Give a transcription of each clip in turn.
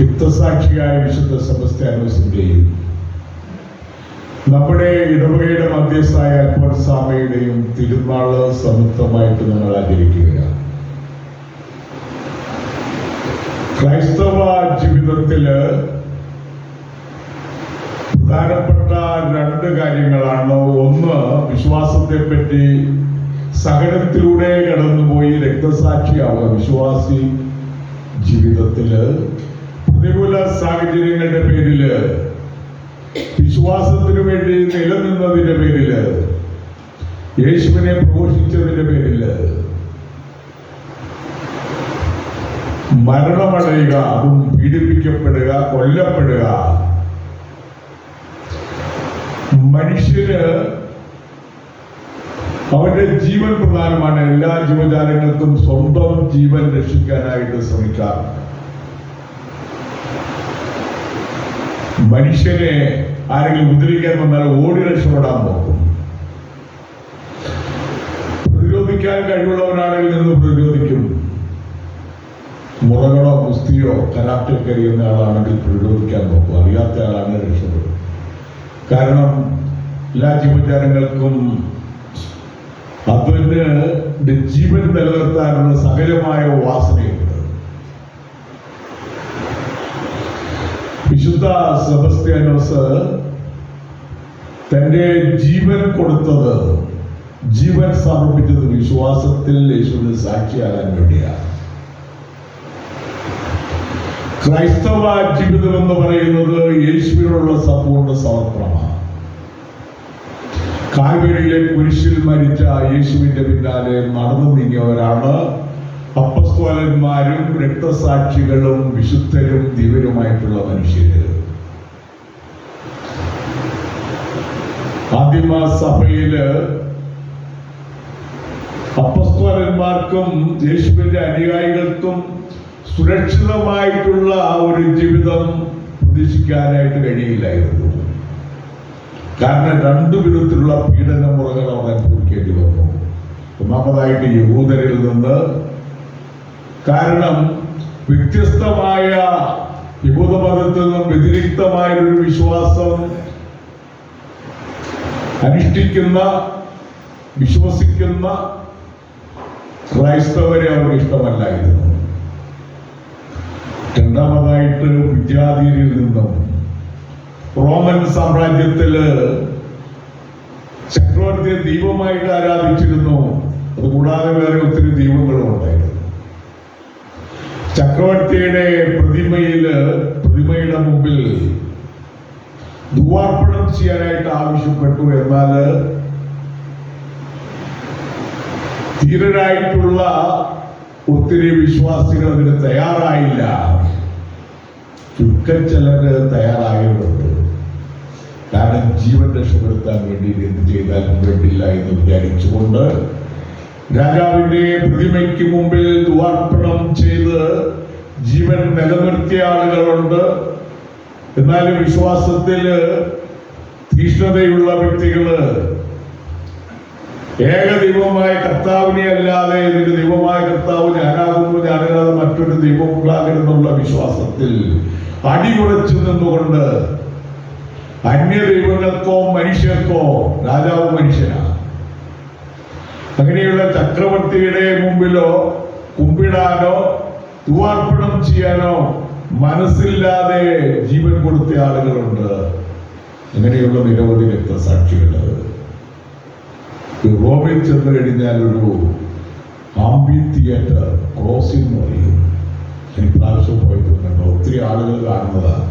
രക്തസാക്ഷിയായ വിശുദ്ധ സെബസ്ത്യാനോസിന്റെയും നമ്മുടെ ഇടവകയുടെ മധ്യസ്ഥായ അൽഫോൻസാമയുടെയും തിരുനാൾ സംയുക്തമായിട്ട് നമ്മൾ ആചരിക്കുകയാണ്. ക്രൈസ്തവ ജീവിതത്തിൽ പ്രധാനപ്പെട്ട രണ്ട് കാര്യങ്ങളാണ്. ഒന്ന് വിശ്വാസത്തെ പറ്റി സഹനത്തിലൂടെ കടന്നുപോയി രക്തസാക്ഷിയാവുക. വിശ്വാസി ജീവിതത്തിൽ പ്രതികൂല സാഹചര്യങ്ങളുടെ പേരിൽ വിശ്വാസത്തിനു വേണ്ടി നിലനിന്നതിന്റെ പേരിൽ യേശുവിനെ പ്രഘോഷിച്ചതിന്റെ പേരിൽ മരണമടയുക അതും പീഡിപ്പിക്കപ്പെടുക കൊല്ലപ്പെടുക. മനുഷ്യന് അവന്റെ ജീവൻ പ്രധാനമാണ്. എല്ലാ ജീവജാലങ്ങൾക്കും സ്വന്തം ജീവൻ രക്ഷിക്കാനായിട്ട് ശ്രമിക്കാറുണ്ട്. മനുഷ്യനെ ആരെങ്കിലും ഉദ്ധരിക്കാൻ വന്നാൽ ഓടി രക്ഷപ്പെടാൻ നോക്കും. പ്രതിരോധിക്കാൻ കഴിവുള്ളവനാണെങ്കിൽ നിന്ന് പ്രതിരോധിക്കും. മുറകളോ കുസ്തിയോ കരാട്ടിൽ അറിയുന്ന ആളാണെങ്കിൽ പ്രതിരോധിക്കാൻ നോക്കും. അറിയാത്ത ആളാണ് രക്ഷപ്പെടും കാരണം എല്ലാ ജീവജാലങ്ങൾക്കും അതിന് ജീവൻ നിലനിർത്താനുള്ള സകലമായ വാസനയുണ്ട് വിശുദ്ധ സെബസ്ത്യാനോസ് തന്റെ ജീവൻ കൊടുത്തത് ജീവൻ സമർപ്പിച്ചത് വിശ്വാസത്തിൽ യേശുവിന് സാക്ഷിയാകാൻ വേണ്ടിയാണ്. ക്രൈസ്തവ ജീവിതം എന്ന് പറയുന്നത് യേശുവിനുള്ള സമ്പൂർണ സമർപ്പണമാണ്. കാൽവരിയിലെ കുരിശിൽ മരിച്ച യേശുവിന്റെ പിന്നാലെ നടന്നു നീങ്ങിയവരാണ് അപ്പസ്തോലന്മാരും രക്തസാക്ഷികളും വിശുദ്ധരും ദിവ്യരുമായിട്ടുള്ള മനുഷ്യര്. ആദിമ സഭയിൽ അപ്പസ്തോലന്മാർക്കും യേശുവിന്റെ അനുയായികൾക്കും സുരക്ഷിതമായിട്ടുള്ള ഒരു ജീവിതം പ്രതീക്ഷിക്കാനായിട്ട് കഴിയില്ലായിരുന്നു. കാരണം രണ്ടു വിധത്തിലുള്ള പീഡന മുറകൾ അവർ അനുഭവിക്കേണ്ടി വന്നു. ഒന്നാമതായിട്ട് യഹൂദരിൽ നിന്ന് കാരണം വ്യത്യസ്തമായ യഹൂദമതത്തിൽ നിന്നും വ്യതിരിക്തമായ ഒരു വിശ്വാസം അനുഷ്ഠിക്കുന്ന വിശ്വസിക്കുന്ന ക്രൈസ്തവരെ അവർക്ക് ഇഷ്ടമല്ലായിരുന്നു. രണ്ടാമതായിട്ട് വിദ്യാധീരിൽ നിന്നും റോമൻ സാമ്രാജ്യത്തിൽ ചക്രവർത്തിയെ ദൈവമായിട്ട് ആരാധിച്ചിരുന്നു. അതുകൂടാതെ വേറെ ഒത്തിരി ദൈവങ്ങളും ഉണ്ടായിരുന്നു ചക്രവർത്തിയുടെ പ്രതിമയിൽ പ്രതിമയുടെ മുമ്പിൽ ദുവാർപ്പണം ചെയ്യാനായിട്ട് ആവശ്യപ്പെട്ടു എന്നാൽ ധീരരായിട്ടുള്ള ഒത്തിരി വിശ്വാസികൾ അതിന് തയ്യാറായില്ല. ചുരുക്കം ചിലര് തയ്യാറായിട്ടുണ്ട് കാരണം ജീവൻ രക്ഷപ്പെടുത്താൻ വേണ്ടി എന്ത് ചെയ്താലും വേണ്ടില്ല എന്ന് വിചാരിച്ചുകൊണ്ട് രാജാവിന്റെ പ്രതിമയ്ക്ക് മുമ്പിൽ ദുവാർപ്പണം ചെയ്ത് ജീവൻ നിലനിർത്തിയ ആളുകളുണ്ട്. എന്നാലും വിശ്വാസത്തിൽ തീഷ്ണതയുള്ള വ്യക്തികൾ ഏക ദൈവമായ കർത്താവിനെ അല്ലാതെ ഇതിന്റെ ദൈവമായ കർത്താവ് ഞാനാകുന്നു ഞാനല്ലാതെ മറ്റൊരു ദൈവം ഉണ്ടാകരുന്നുള്ള വിശ്വാസത്തിൽ അടിയുറച്ചു നിന്നുകൊണ്ട് അന്യ ദൈവങ്ങൾക്കോ മനുഷ്യർക്കോ രാജാവ് മനുഷ്യനാണ്. അങ്ങനെയുള്ള ചക്രവർത്തിയുടെ മുമ്പിലോ കുമ്പിടാനോ തുവാർപ്പണം ചെയ്യാനോ മനസ്സില്ലാതെ ജീവൻ കൊടുത്ത ആളുകളുണ്ട്. അങ്ങനെയുള്ള നിരവധി രക്തസാക്ഷികളുണ്ട്. റോമിൽ ചെന്ന് കഴിഞ്ഞാൽ ഒരു ആംബി തിയേറ്റർ ക്രോസിംഗ് എന്ന് പറയും എനിക്ക് പ്രാവശ്യം പോയിട്ടുണ്ട് ഒത്തിരി ആളുകൾ കാണുന്നതാണ്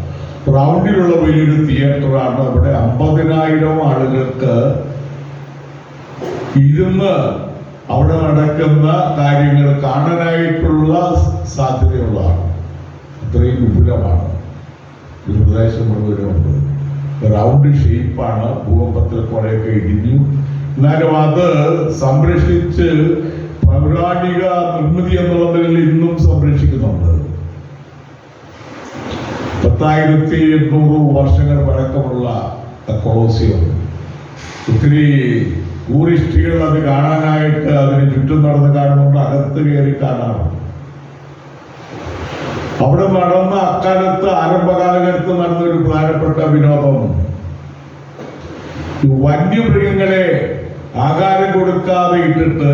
റൗണ്ടിലുള്ള വലിയൊരു തിയേറ്ററാണ് അവിടെ അമ്പതിനായിരം ആളുകൾക്ക് ഇരുന്ന് അവിടെ നടക്കുന്ന കാര്യങ്ങൾ കാണാനായിട്ടുള്ള സാധ്യതയുള്ളതാണ്. അത്രയും വിപുലമാണ്. ഒരു പ്രദേശം മുഴുവനുണ്ട് റൗണ്ട് ഷേപ്പാണ് ഭൂകമ്പത്തിൽ കുറേയൊക്കെ ഇടിഞ്ഞു. എന്നാലും അത് സംരക്ഷിച്ച് പൗരാണിക നിർമ്മിതി എന്നുള്ളതിൽ ഇന്നും സംരക്ഷിക്കുന്നുണ്ട്. പത്തായിരത്തി എണ്ണൂറ് വർഷങ്ങൾ പഴക്കമുള്ള കൊളോസിയം ഒത്തിരി ടൂറിസ്റ്റുകൾ അത് കാണാനായിട്ട് അതിന് ചുറ്റും നടന്ന് കാണുന്നുണ്ട് അകത്ത് കയറി കാണാറ് അവിടെ നടന്ന അക്കാലത്ത് ആരംഭകാലഘട്ടത്ത് നടന്ന ഒരു പ്രധാനപ്പെട്ട വിനോദം. വന്യമൃഗങ്ങളെ ആകാരം കൊടുക്കാതെ ഇട്ടിട്ട്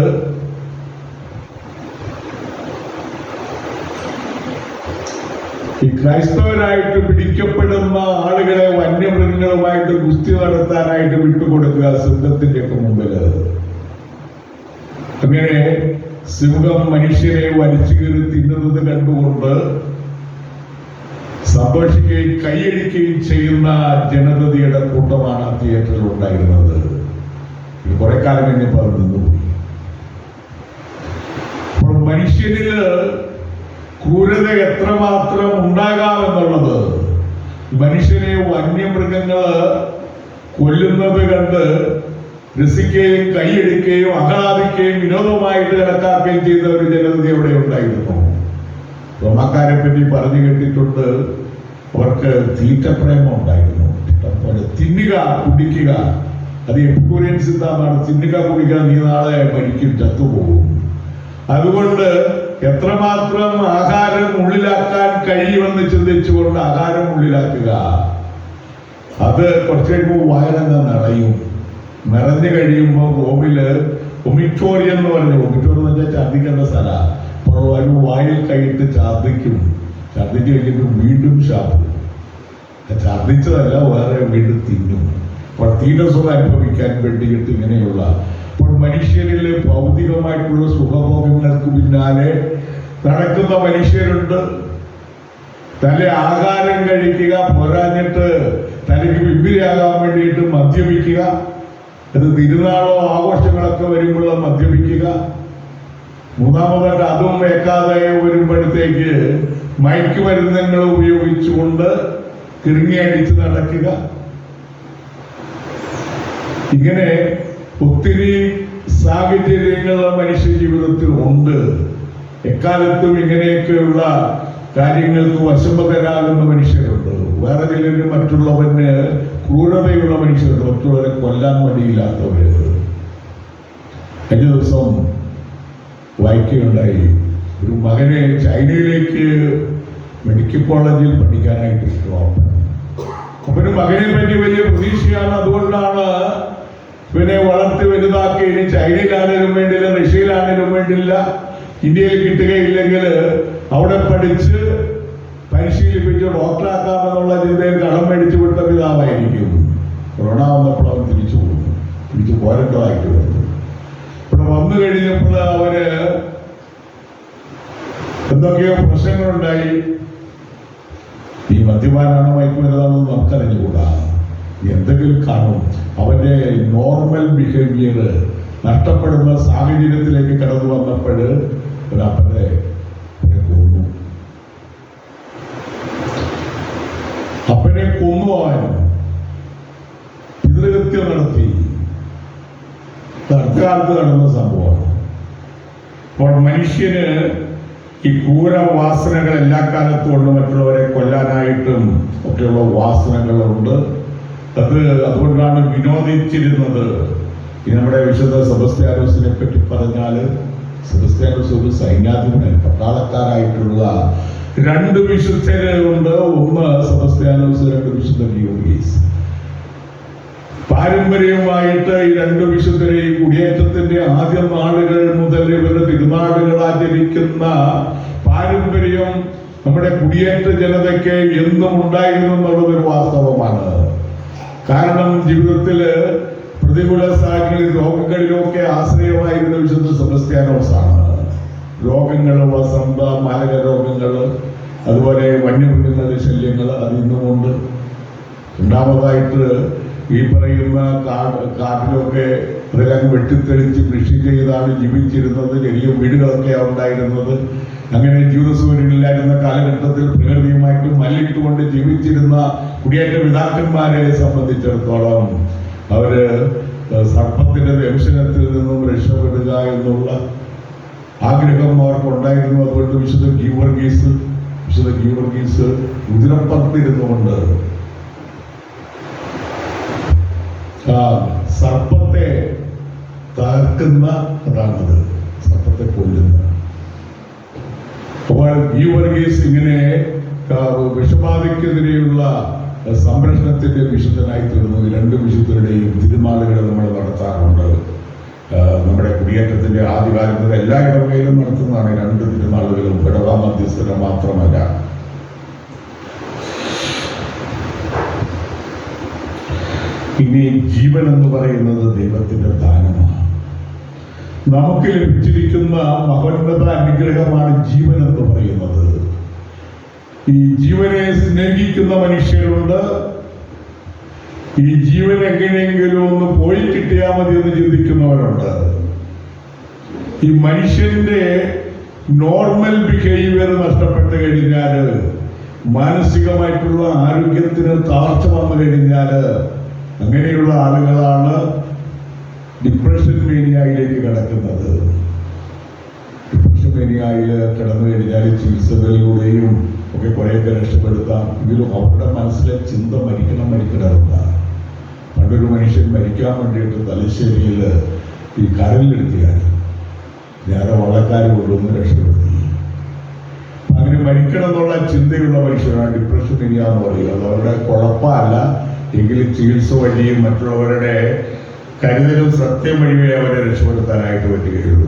ക്രൈസ്തവരായിട്ട് പിടിക്കപ്പെടുന്ന ആളുകളെ വന്യമൃഗങ്ങളുമായിട്ട് ഗുസ്തി നടത്താനായിട്ട് വിട്ടുകൊടുക്കുക സിംഹത്തിന്റെ ഒക്കെ മുമ്പിൽ. അങ്ങനെ സിംഹം മനുഷ്യരെ വലിച്ചു കയറി തിന്നുന്നത് കണ്ടുകൊണ്ട് സന്തോഷിക്കുകയും കൈയടിക്കുകയും ചെയ്യുന്ന ജനതയുടെ കൂട്ടമാണ് തിയേറ്ററിൽ ഉണ്ടായിരുന്നത് കുറെ കാലം കഴിഞ്ഞപ്പോൾ അത് നിന്നുപോയി. അപ്പോൾ മനുഷ്യനിൽ ക്രൂരത എത്രമാത്രം ഉണ്ടാകാമെന്നുള്ളത്. മനുഷ്യനെ വന്യമൃഗങ്ങൾ കൊല്ലുന്നത് കണ്ട് രസിക്കുകയും കൈയെടുക്കുകയും ആഹ്ലാദിക്കുകയും വിനോദമായിട്ട് കണക്കാക്കുകയും ചെയ്ത ഒരു ജനത അവിടെ ഉണ്ടായിരുന്നു. റോമാക്കാരെ പറ്റി പറഞ്ഞു കേട്ടിട്ടുണ്ട്. അവർക്ക് തീറ്റപ്രേമം ഉണ്ടായിരുന്നു. ഇഷ്ടംപോലെ തിന്നുക കുടിക്കുക. അത് എപ്പിക്കൂരിയൻ സിദ്ധാന്താണ് തിന്നുക കുടിക്കുക നീ നാളെ മരിക്കും ചത്തുപോകും. അതുകൊണ്ട് എത്രമാത്രം ആഹാരം ഉള്ളിലാക്കാൻ കഴിയുമെന്ന് ചിന്തിച്ചുകൊണ്ട് ആഹാരം ഉള്ളിലാക്കുക. അത് കുറച്ച് കഴിയുമ്പോൾ വയറങ്ങ് നിറയും. നിറഞ്ഞു കഴിയുമ്പോൾ റോമിൽ ഒമിറ്റോറിയം എന്ന് പറഞ്ഞു ഒമിറ്റോറിയം എന്ന് വെച്ചാൽ ഛർദിക്കേണ്ട സ്ഥല. അപ്പോൾ വായിൽ കൈയിട്ട് ഛർദിക്കും ഛർദിച്ച് കഴിഞ്ഞിട്ട് വീണ്ടും ശാപ്പും ഛർദിച്ചതല്ല വേറെ വീണ്ടും തിന്നും. അപ്പോൾ തീരസുഖം അനുഭവിക്കാൻ വേണ്ടിയിട്ട് ഇങ്ങനെയുള്ള അപ്പോൾ മനുഷ്യരിൽ ഭൗതികമായിട്ടുള്ള സുഖഭോഗങ്ങൾക്ക് പിന്നാലെ നടക്കുന്ന മനുഷ്യരുണ്ട്. തല ആഹാരം കഴിക്കുക പോരാഞ്ഞിട്ട് തലയ്ക്ക് വിമ്പിരിയാകാൻ വേണ്ടിയിട്ട് മദ്യപിക്കുക. അത് തിരുനാളോ ആഘോഷങ്ങളൊക്കെ വരുമ്പോൾ മദ്യപിക്കുക. മൂന്നാമതായിട്ട് അതും വെക്കാതെ വരുമ്പോഴത്തേക്ക് മയക്കുമരുന്നുകൾ ഉപയോഗിച്ചുകൊണ്ട് കിറങ്ങി അടിച്ച് നടക്കുക. ഇങ്ങനെ ഒത്തിരി സാഹചര്യങ്ങൾ മനുഷ്യ ജീവിതത്തിൽ ഉണ്ട്. എക്കാലത്തും ഇങ്ങനെയൊക്കെയുള്ള കാര്യങ്ങൾക്ക് വശംബതരാകുന്ന മനുഷ്യരുണ്ട്. വേറെ ചിലര് മറ്റുള്ളവന് ക്രൂരതയുള്ള മനുഷ്യരുണ്ട്. മറ്റുള്ളവരെ കൊല്ലാൻ മടിയില്ലാത്തവര്. കഴിഞ്ഞ ദിവസം വായിക്കുകയുണ്ടായി ഒരു മകനെ ചൈനയിലേക്ക് മെഡിക്കൽ കോളേജിൽ പഠിക്കാനായിട്ട് ഇഷ്ടമാണ് അപ്പന് മകനെ പറ്റി വലിയ പ്രതീക്ഷയാണ്. അതുകൊണ്ടാണ് ഇവനെ വളർത്തി വലുതാക്കി ഇനി ചൈനയിലാണേലും വേണ്ടില്ല റഷ്യയിലാണേലും വേണ്ടില്ല ഇന്ത്യയിൽ കിട്ടുകയില്ലെങ്കിൽ അവിടെ പഠിച്ച് പരിശീലിപ്പിച്ച് ഡോക്ടറാക്കാമെന്നുള്ള ചിന്തയിൽ കടം മേടിച്ചു വിട്ട പിതാവായിരിക്കും. കൊറോണ വന്നപ്പോൾ അവൻ തിരിച്ചു പോകുന്നു തിരിച്ചു പോരേണ്ടതായിട്ട് വന്നു. ഇവിടെ വന്നു കഴിഞ്ഞപ്പോൾ അവന് എന്തൊക്കെയോ പ്രശ്നങ്ങളുണ്ടായി. ഈ മദ്യപാനാണോ മയക്കുമരുന്നാണോ നമുക്കറിഞ്ഞുകൂടാ. എന്തെങ്കിലും കാണും അവന്റെ നോർമൽ ബിഹേവിയർ നഷ്ടപ്പെടുന്ന സാഹചര്യത്തിലേക്ക് കടന്നു വന്നപ്പോൾ അവനെ കൊന്നു. അപ്പനെ കൊന്നു അവൻ പിതൃകൃത്യം നടത്തി. തൽക്കാലത്ത് നടന്ന സംഭവമാണ്. അപ്പോൾ മനുഷ്യന് ഈ ക്രൂര വാസനകൾ എല്ലാ കാലത്തും ഉണ്ട്. മറ്റുള്ളവരെ കൊല്ലാനായിട്ടും ഒക്കെയുള്ള വാസനകളുണ്ട്. അത് അതുകൊണ്ടാണ് വിനോദിച്ചിരുന്നത്. നമ്മുടെ വിശുദ്ധ സെബസ്ത്യാനോസിനെ പറ്റി പറഞ്ഞാൽ സെബസ്ത്യാനോസ് ഒരു സൈന്യാധിപനായി പട്ടാളക്കാരായിട്ടുള്ള രണ്ട് വിശുദ്ധരുണ്ട് ഒന്ന് സെബസ്ത്യാനോസ് രണ്ട് വിശുദ്ധ ഗിയോഗീസ് പാരമ്പര്യമായിട്ട് ഈ രണ്ട് വിശുദ്ധരെ കുടിയേറ്റത്തിന്റെ ആദ്യ നാളുകൾ മുതൽ ഇവരുടെ തിരുനാളുകൾ ആചരിക്കുന്ന പാരമ്പര്യം നമ്മുടെ കുടിയേറ്റ ജനതയ്ക്ക് എന്നും ഉണ്ടായിരുന്നു എന്നുള്ളത് ഒരു വാസ്തവമാണ്. കാരണം ജീവിതത്തിൽ പ്രതികൂല സാഹചര്യങ്ങളിൽ രോഗങ്ങളിലൊക്കെ ആശ്രയമായിരുന്ന വിശുദ്ധ സെബസ്ത്യാനോസാണ് രോഗങ്ങൾ വസന്ത മാരക രോഗങ്ങൾ അതുപോലെ വന്യമൃഗങ്ങളുടെ ശല്യങ്ങൾ അത് ഇന്നുമുണ്ട്. രണ്ടാമതായിട്ട് ഈ പറയുന്ന കാട് കാട്ടിലൊക്കെ അതെല്ലാം വെട്ടിത്തെളിച്ച് കൃഷി ചെയ്താണ് ജീവിച്ചിരുന്നത്. ചെറിയ വീടുകളൊക്കെയാണ് ഉണ്ടായിരുന്നത്. അങ്ങനെ ജീവിതസൂര്യനില്ലായിരുന്ന കാലഘട്ടത്തിൽ പ്രകൃതിയുമായിട്ട് മല്ലിട്ടുകൊണ്ട് ജീവിച്ചിരുന്ന കുടിയേറ്റ പിതാക്കന്മാരെ സംബന്ധിച്ചിടത്തോളം അവർ സർപ്പത്തിന്റെ ദംശനത്തിൽ നിന്നും രക്ഷപ്പെടുക എന്നുള്ള ആഗ്രഹം അവർക്കുണ്ടായിരുന്നു. അതുകൊണ്ട് വിശുദ്ധ ഗീവർഗീസ് വിശുദ്ധ ഗീവർഗീസ് കുതിരപ്പുറത്തിരുന്നുകൊണ്ട് ആ സർപ്പത്തെ തകർക്കുന്ന അതാണത്. സർപ്പത്തെ കൊല്ലുന്ന അപ്പോൾ ഈ വർഗീസ് ഇങ്ങനെ വിഷബാധയ്ക്കെതിരെയുള്ള സംരക്ഷണത്തിന്റെ വിശുദ്ധനായി തീർന്നു രണ്ട് വിശുദ്ധരുടെയും തിരുമാലകൾ നമ്മൾ നടത്താറുണ്ട്. നമ്മുടെ കുടിയേറ്റത്തിന്റെ ആദ്യകാലത്ത് എല്ലാ ഇടവകയിലും നടത്തുന്നതാണ് രണ്ട് തിരുമാലകളും ഇടവ മധ്യസ്ഥരം മാത്രമല്ല. ഇനി ജീവൻ എന്ന് പറയുന്നത് ദൈവത്തിന്റെ ദാനമാണ്. നമുക്ക് ലഭിച്ചിരിക്കുന്ന മഹോന്നത അനുഗ്രഹമാണ് ജീവൻ എന്ന് പറയുന്നത്. ഈ ജീവനെ സ്നേഹിക്കുന്ന മനുഷ്യരുണ്ട്. ഈ ജീവൻ എങ്ങനെയെങ്കിലും ഒന്ന് പോയി കിട്ടിയാൽ മതി എന്ന് ചിന്തിക്കുന്നവരുണ്ട്. ഈ മനുഷ്യന്റെ നോർമൽ ബിഹേവിയർ നഷ്ടപ്പെട്ട് കഴിഞ്ഞാൽ മാനസികമായിട്ടുള്ള ആരോഗ്യത്തിന് താഴ്ച വന്നു കഴിഞ്ഞാൽ അങ്ങനെയുള്ള ആളുകളാണ് ഡിപ്രഷൻ മേനിയായിലേക്ക് കിടക്കുന്നത്. ഡിപ്രഷൻ മേനിയായി കിടന്നു കഴിഞ്ഞാൽ ചികിത്സകളിലൂടെയും ഒക്കെ കുറേയൊക്കെ രക്ഷപ്പെടുത്താം. എങ്കിലും അവരുടെ മനസ്സിലെ ചിന്ത മരിക്കണം മരിക്കണമെന്ന പണ്ടൊരു മനുഷ്യൻ മരിക്കാൻ വേണ്ടിയിട്ട് തലശ്ശേരിയിൽ ഈ കരലിലെടുത്തിയാൽ ഞാനോ വള്ളക്കാരെ ഓരോന്ന് രക്ഷപ്പെടുത്തി. അങ്ങനെ മരിക്കണം എന്നുള്ള ചിന്തയുള്ള മനുഷ്യരാണ് ഡിപ്രഷൻ ഇനിയ എന്ന് പറയുക അത് അവരുടെ കുഴപ്പമല്ല. എങ്കിലും ചികിത്സ വഴിയും മറ്റുള്ളവരുടെ കരുതലും സത്യം വഴിയേ അവരെ രക്ഷപ്പെടുത്താനായിട്ട് പറ്റുകയുള്ളൂ.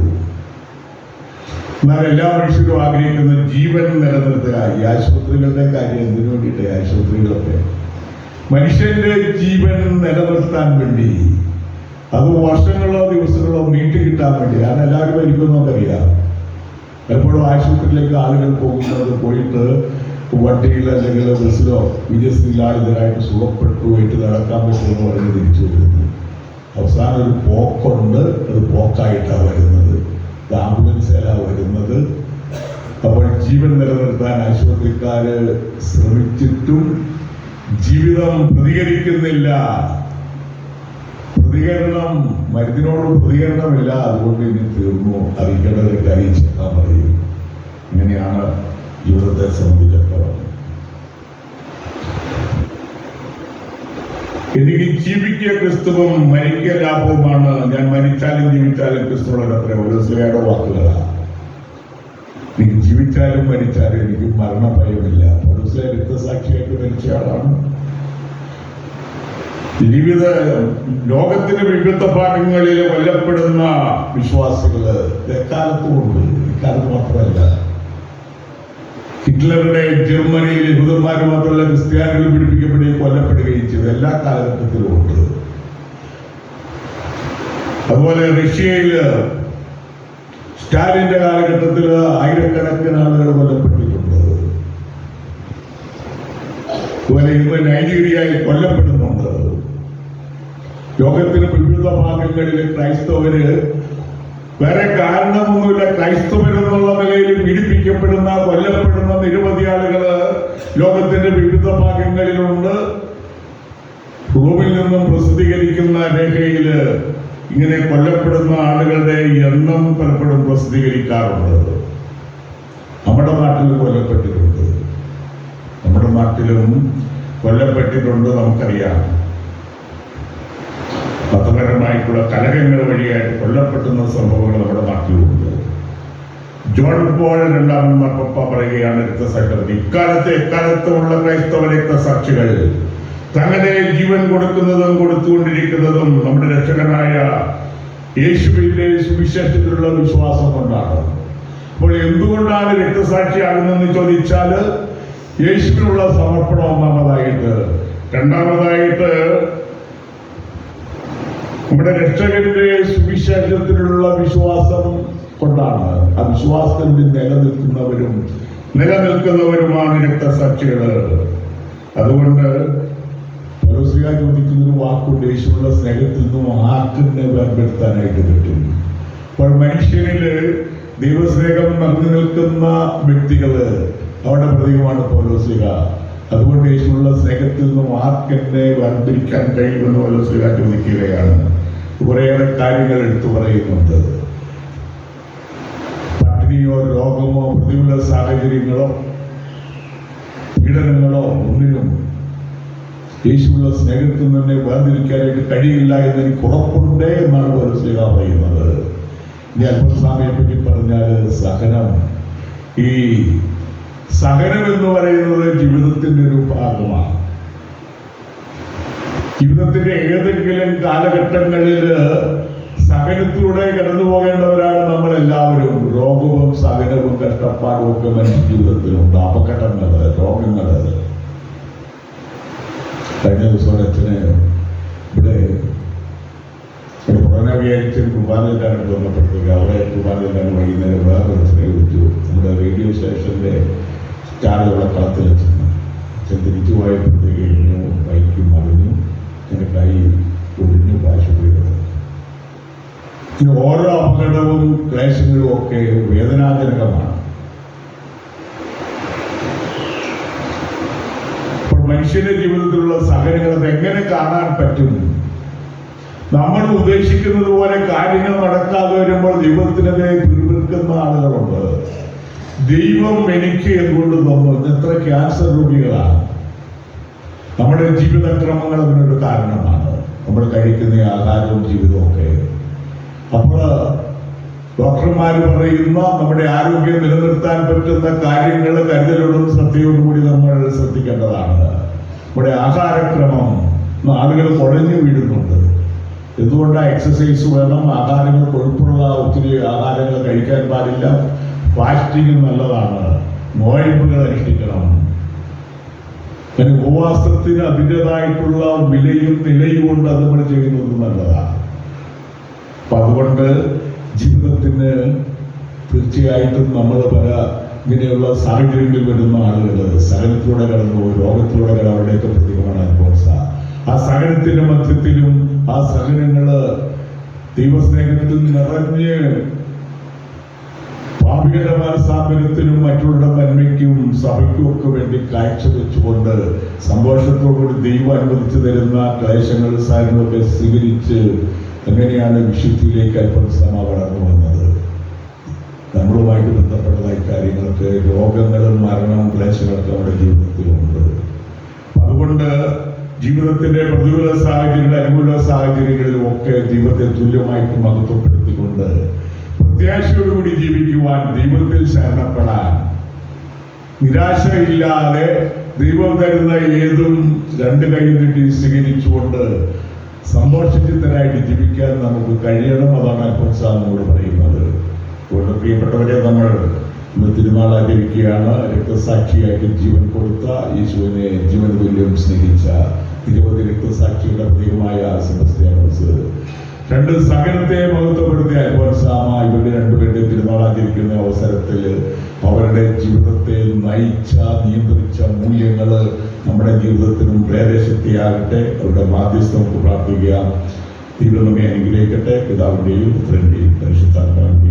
എന്നാൽ എല്ലാ മനുഷ്യരും ആഗ്രഹിക്കുന്ന ജീവൻ നിലനിർത്തുക. ഈ ആശുപത്രികളുടെ കാര്യം എന്തിനു വേണ്ടിയിട്ട്? ആശുപത്രികളൊക്കെ. മനുഷ്യന്റെ ജീവൻ നിലനിർത്താൻ വേണ്ടി. അത് വർഷങ്ങളോ ദിവസങ്ങളോ നീട്ടി കിട്ടാൻ വേണ്ടി. കാരണം എല്ലാവരും ഇരിക്കുന്നവർക്കറിയാം എപ്പോഴും ആശുപത്രിയിലേക്ക് ആളുകൾ പോകുന്നത് പോയിട്ട് വണ്ടിയിൽ അല്ലെങ്കിൽ ബസ്സിലോ വിജയത്തിലാളിതരായിട്ട് സുഖപ്പെട്ടു പോയിട്ട് നടക്കാൻ പറ്റുമെന്ന് പറഞ്ഞ് തിരിച്ചു വരുന്നു അവസാനം ഒരു പോക്കുണ്ട് അത് പോക്കായിട്ടാണ് വരുന്നത്. ഇത് ആംബുലൻസിലാണ് വരുന്നത്. അപ്പോൾ ജീവൻ നിലനിർത്താൻ ആശുപത്രിക്കാര് ശ്രമിച്ചിട്ടും ജീവിതം പ്രതികരിക്കുന്നില്ല. പ്രതികരണം മരുന്നിനോട് പ്രതികരണമില്ല. അതുകൊണ്ട് ഇനി തീർന്നു. അറിയിക്കേണ്ടതൊക്കെ അറിയിച്ചേക്കാൻ പറയും. ഇങ്ങനെയാണ് ജീവിതത്തെ സംബന്ധിച്ചിടത്തോളം എനിക്ക് ജീവിക്കുക ക്രിസ്തുവും മരിക്കുക ലാഭവുമാണ്. ഞാൻ മരിച്ചാലും ജീവിച്ചാലും ക്രിസ്തുവിനോടൊപ്പം ഒരു വാക്കുകളാണ്. എനിക്ക് ജീവിച്ചാലും മരിച്ചാലും എനിക്ക് മരണഭയമില്ല. ഒരു പൗരസ്യ രക്തസാക്ഷിയായിട്ട് മരിച്ച ആളാണ്. ജീവിത ലോകത്തിന്റെ വിവിധ ഭാഗങ്ങളിൽ കൊല്ലപ്പെടുന്ന വിശ്വാസികൾ എക്കാലത്തും ഉണ്ട് ഇക്കാലത്ത് മാത്രമല്ല ഹിറ്റ്ലറുടെ ജർമ്മനിയിൽ യഹൂദന്മാർ മാത്രമല്ല ക്രിസ്ത്യാനികൾ പീഡിപ്പിക്കപ്പെടുകയും കൊല്ലപ്പെടുകയും ചെയ്തു. എല്ലാ കാലഘട്ടത്തിലും ഉണ്ട്. അതുപോലെ റഷ്യയിൽ സ്റ്റാലിന്റെ കാലഘട്ടത്തിൽ ആയിരക്കണക്കിന് ആളുകൾ കൊല്ലപ്പെട്ടിട്ടുണ്ട്. അതുപോലെ ഇന്ന് നൈജീരിയയിൽ കൊല്ലപ്പെടുന്നുണ്ട്. ലോകത്തിന് വിവിധ ഭാഗങ്ങളിൽ ക്രൈസ്തവര് വേറെ കാരണമൊന്നുമില്ല. ക്രൈസ്തവരെന്നുള്ള നിലയിൽ പീഡിപ്പിക്കപ്പെടുന്ന കൊല്ലപ്പെടുന്ന നിരവധി ആളുകൾ ലോകത്തിന്റെ വിവിധ ഭാഗങ്ങളിലുണ്ട്. റൂമിൽ നിന്നും പ്രസിദ്ധീകരിക്കുന്ന രേഖയിൽ ഇങ്ങനെ കൊല്ലപ്പെടുന്ന ആളുകളുടെ എണ്ണം പലപ്പോഴും പ്രസിദ്ധീകരിക്കാറുണ്ട്. നമ്മുടെ നാട്ടിൽ കൊല്ലപ്പെട്ടിട്ടുണ്ട്. നമ്മുടെ നാട്ടിലും കൊല്ലപ്പെട്ടിട്ടുണ്ട് നമുക്കറിയാം. മതപരമായിട്ടുള്ള കലഹങ്ങൾ വഴിയായിട്ട് കൊല്ലപ്പെട്ടുന്ന സംഭവങ്ങൾ നമ്മുടെ നാട്ടിലുണ്ട്. ജോൺ പോൾ രണ്ടാമൻ മാർപ്പ പറയുകയാണ് രക്തസാക്ഷികൾ. ഇക്കാലത്ത് എക്കാലത്തുമുള്ള ക്രൈസ്തവ രക്തസാക്ഷികൾ തങ്ങളെ ജീവൻ കൊടുക്കുന്നതും കൊടുത്തുകൊണ്ടിരിക്കുന്നതും നമ്മുടെ രക്ഷകനായ യേശുവിന്റെ സുവിശേഷത്തിലുള്ള വിശ്വാസം കൊണ്ടാണ്. അപ്പോൾ എന്തുകൊണ്ടാണ് രക്തസാക്ഷിയാകുന്നതെന്ന് ചോദിച്ചാൽ യേശുവിനുള്ള സമർപ്പണം ഒന്നാമതായിട്ട് രണ്ടാമതായിട്ട് നമ്മുടെ രക്ഷകന്റെ സുവിശേഷത്തിലുള്ള വിശ്വാസം കൊണ്ടാണ്. ആ വിശ്വാസത്തിൽ നിലനിൽക്കുന്നവരും നിലനിൽക്കുന്നവരുമാണ് രക്തസാക്ഷികൾ അതുകൊണ്ട് ചോദിക്കുന്ന ഒരു വാക്കുണ്ട് യേശുവിനുള്ള സ്നേഹത്തിൽ നിന്നും ആർക്കിനെ വേർപെടുത്താനായിട്ട് പറ്റും. അപ്പോൾ മനുഷ്യനിൽ ദൈവസ്നേഹം നിറഞ്ഞു നിൽക്കുന്ന വ്യക്തികൾ അവരുടെ പ്രതീകമാണ് പൗലോസിക അതുകൊണ്ട് യേശുവിനുള്ള സ്നേഹത്തിൽ നിന്നും ആർക്കെന്നെ വേർതിരിക്കാൻ കഴിയുമെന്ന് പൗലോസിക ചോദിക്കുകയാണ്. കുറേയേറെ കാര്യങ്ങൾ എടുത്തു പറയുന്നുണ്ട്. പട്ടിണിയോ രോഗമോ പ്രതികൂല സാഹചര്യങ്ങളോ പീഡനങ്ങളോ ഒന്നിനും യേശുവിനുള്ള സ്നേഹത്തിൽ തന്നെ വേർതിരിക്കാനായിട്ട് കഴിയില്ല എന്ന് എനിക്ക് ഉറപ്പുണ്ട് എന്നാണ് പൗലോസിക പറയുന്നത്. ഇനി അൽപസ്വാമിയെ പറ്റി പറഞ്ഞാൽ സഹനം. ഈ സഹനം എന്ന് പറയുന്നത് ജീവിതത്തിന്റെ ഒരു ഭാഗമാണ്. ജീവിതത്തിന്റെ ഏതെങ്കിലും കാലഘട്ടങ്ങളിൽ സഹനത്തിലൂടെ കടന്നു പോകേണ്ടവരാണ് നമ്മൾ എല്ലാവരും രോഗവും സഹനവും കഷ്ടപ്പാടും ഒക്കെ മനുഷ്യ ജീവിതത്തിലുണ്ട്. അപകടങ്ങൾ രോഗങ്ങൾ. കഴിഞ്ഞ ദിവസം അച്ഛന് ഇവിടെ ഒരു പുറമെ വിചാരിച്ച് കുർബാനയിലാണ് ബന്ധപ്പെട്ടത് അവിടെ കുർബാനയിലാണ് വൈകുന്നേരം വേറെ അച്ഛനെ വിളിച്ചു. നമ്മുടെ റേഡിയോ സ്റ്റേഷന്റെ സ്റ്റാറുകളെ കളത്തിൽ അച്ഛന് അച്ഛൻ തിരിച്ചു പോയപ്പോഴത്തേക്ക് ബൈക്കും മറിഞ്ഞു. എന്റെ കൈ ഒഴിഞ്ഞു കിടന്നു ഈ ഓരോ അപകടവും ക്ലേശങ്ങളും ഒക്കെ വേദനാജനകമാണ്. മനുഷ്യന്റെ ജീവിതത്തിലുള്ള സഹനങ്ങൾ എങ്ങനെ കാണാൻ പറ്റും? നമ്മൾ ഉദ്ദേശിക്കുന്നത് പോലെ കാര്യങ്ങൾ നടക്കാതെ വരുമ്പോൾ ദൈവത്തിനെതിരെ പിറുപിറുക്കുന്ന ആളുകളുണ്ട്. ദൈവം എനിക്ക് എന്തുകൊണ്ട് തന്നു? എത്ര ക്യാൻസർ രോഗികളാണ്. നമ്മുടെ ജീവിതക്രമങ്ങൾ അതിനൊരു കാരണമാണ്. നമ്മൾ കഴിക്കുന്ന ആഹാരവും ജീവിതവും ഒക്കെ. അപ്പോൾ ഡോക്ടർമാർ പറയുന്ന നമ്മുടെ ആരോഗ്യം നിലനിർത്താൻ പറ്റുന്ന കാര്യങ്ങൾ കരുതലോടും ശ്രദ്ധയോടും കൂടി നമ്മൾ ശ്രദ്ധിക്കേണ്ടതാണ്. നമ്മുടെ ആഹാരക്രമം ആളുകൾ കുഴഞ്ഞു വീഴുന്നുണ്ട്. എന്തുകൊണ്ടാണ് എക്സസൈസ് വേണം? ആഹാരങ്ങൾ കൊഴുപ്പുള്ള ഒത്തിരി ആഹാരങ്ങൾ കഴിക്കാൻ പാടില്ല. ഫാസ്റ്റിംഗ് നല്ലതാണ്. നോയമ്പുകൾ അനുഷ്ഠിക്കണം. അങ്ങനെ ഭൂവാസ്ത്രത്തിന് അതിന്റെതായിട്ടുള്ള വിലയും നിലയും കൊണ്ട് അത് നമ്മൾ ചെയ്യുന്നത് നല്ലതാണ്. അപ്പൊ അതുകൊണ്ട് ജീവിതത്തിന് തീർച്ചയായിട്ടും നമ്മൾ പല ഇങ്ങനെയുള്ള സാഹചര്യങ്ങളിൽ വരുന്ന ആളുകൾ സഹനത്തിലൂടെ കടന്നു രോഗത്തിലൂടെ അവരുടെയൊക്കെ പ്രതീകമാണ് അൽഫോൺസ ആ സഹനത്തിന്റെ മധ്യത്തിലും ആ സഹനങ്ങൾ ദൈവസ്നേഹത്തിൽ നിറഞ്ഞ് പാപികളുടെ സ്ഥാപനത്തിനും മറ്റുള്ള നന്മയ്ക്കും സഭയ്ക്കും ഒക്കെ വേണ്ടി കാഴ്ചവെച്ചുകൊണ്ട് സന്തോഷത്തോടുകൂടി ദൈവം അനുവദിച്ചു തരുന്ന ക്ലേശങ്ങൾ സാരങ്ങളൊക്കെ സ്വീകരിച്ച് എങ്ങനെയാണ് വിശുദ്ധിയിലേക്ക് അല്പസമ വളർന്നു വന്നത്? നമ്മളുമായിട്ട് ബന്ധപ്പെട്ടതായി കാര്യങ്ങൾക്ക് രോഗങ്ങളും മരണവും ക്ലേശങ്ങളൊക്കെ നമ്മുടെ ജീവിതത്തിലുണ്ട്. അതുകൊണ്ട് ജീവിതത്തിന്റെ പ്രതികൂല സാഹചര്യങ്ങൾ അനുകൂല സാഹചര്യങ്ങളിലും ഒക്കെ ദൈവത്തെ തുല്യമായിട്ട് മഹത്വപ്പെടുത്തിക്കൊണ്ട് പ്രത്യാശയോടുകൂടി ജീവിക്കുവാൻ ദൈവത്തിൽ ശരണപ്പെടാൻ. നിരാശയില്ലാതെ ദൈവം തരുന്ന ഏതും രണ്ട് കൈ നീട്ടി സ്വീകരിച്ചുകൊണ്ട് സന്തോഷചിത്തരായിട്ട് ജീവിക്കാൻ നമുക്ക് കഴിയണം അതാണ് അൽഫോസാമിനോട് പറയുന്നത്. അതുകൊണ്ട് പ്രിയപ്പെട്ടവരെ നമ്മൾ ഇന്ന് തിരുനാൾ ആചരിക്കുകയാണ്. രക്തസാക്ഷിയായിട്ട് ജീവൻ കൊടുത്ത യേശുവിനെ ജീവൻ തുല്യം സ്നേഹിച്ച നിരവധി രക്തസാക്ഷിയുടെ പ്രതീകമായ സെബസ്ത്യാനോസ് രണ്ട് സകലത്തെ മഹത്വപ്പെടുത്തിയ അൽഫോൻസാമ ഇവരുടെ രണ്ടുപേരുടെ തിരുനാൾ ആചരിക്കുന്ന അവസരത്തിൽ അവരുടെ ജീവിതത്തെ നയിച്ച നിയന്ത്രിച്ച മൂല്യങ്ങൾ നമ്മുടെ ജീവിതത്തിനും പ്രേരശക്തിയാകട്ടെ അവരുടെ മാധ്യസ്ഥം നമുക്ക് പ്രാർത്ഥിക്കാം ദൈവം നമ്മെ അനുഗ്രഹിക്കട്ടെ. പിതാവിന്റെയും പുത്രന്റെയും പരിശുദ്ധാത്മാവിന്റെയും